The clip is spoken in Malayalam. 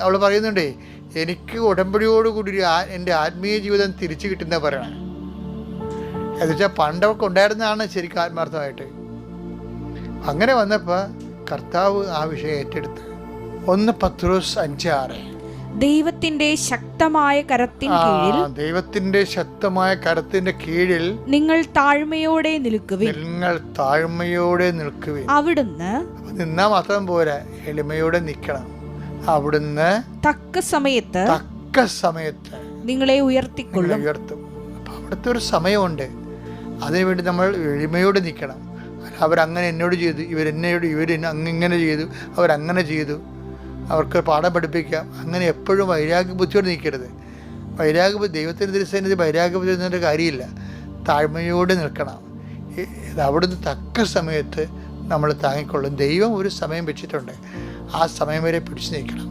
അവൾ പറയുന്നുണ്ടേ എനിക്ക് ഉടമ്പടിയോടുകൂടി ഒരു എന്റെ ആത്മീയ ജീവിതം തിരിച്ചു കിട്ടുന്ന പറയണേ. എന്നുവെച്ചാൽ പണ്ടൊക്കെ ഉണ്ടായിരുന്നതാണ് ശരിക്കും ആത്മാർത്ഥമായിട്ട്. അങ്ങനെ വന്നപ്പോൾ കർത്താവ് ആ വിഷയം ഏറ്റെടുത്ത്. ഒന്ന് പത്രോസ് അഞ്ച് ആറ്. ദൈവത്തിന്റെ ശക്തമായ കരത്തിൻ കീഴിൽ ദൈവത്തിന്റെ ശക്തമായ കരത്തിന്റെ കീഴിൽ നിങ്ങൾ താഴ്മയോടെ നിൽക്കുവിൻ. നിങ്ങൾ താഴ്മയോടെ നിൽക്കുവിൻ. അവിടുന്ന് നിന്നാ മാത്രം പോരാ എളിമയോടെ നിൽക്കണം. അവിടുന്ന് തക്ക സമയത്ത് തക്ക സമയത്ത് നിങ്ങളെ ഉയർത്തിക്കൊള്ളും. ഉയർത്തും. അപ്പം അവിടുത്തെ ഒരു സമയമുണ്ട്. അതിനുവേണ്ടി നമ്മൾ എളിമയോടെ നിൽക്കണം. അവരങ്ങനെ എന്നോട് ചെയ്തു ഇവർ എന്നോട് ഇവർ അങ്ങിങ്ങനെ ചെയ്തു അവരങ്ങനെ ചെയ്തു. അവർക്ക് പാഠം പഠിപ്പിക്കാം. അങ്ങനെ എപ്പോഴും വൈരാഗ്യ ബുദ്ധിയോട് നിൽക്കരുത്. വൈരാഗ്യ ബുദ്ധി ദൈവത്തിന്റെ തിരുസന്നിധി വൈരാഗ്യ ബുദ്ധി എന്നൊരു കാര്യമില്ല. താഴ്മയോടെ നിൽക്കണം. അവിടുന്ന് തക്ക സമയത്ത് നമ്മൾ താങ്ങിക്കൊള്ളും. ദൈവം ഒരു സമയം വെച്ചിട്ടുണ്ട്. ആ സമയം വരെ പിടിച്ചു നിൽക്കണം.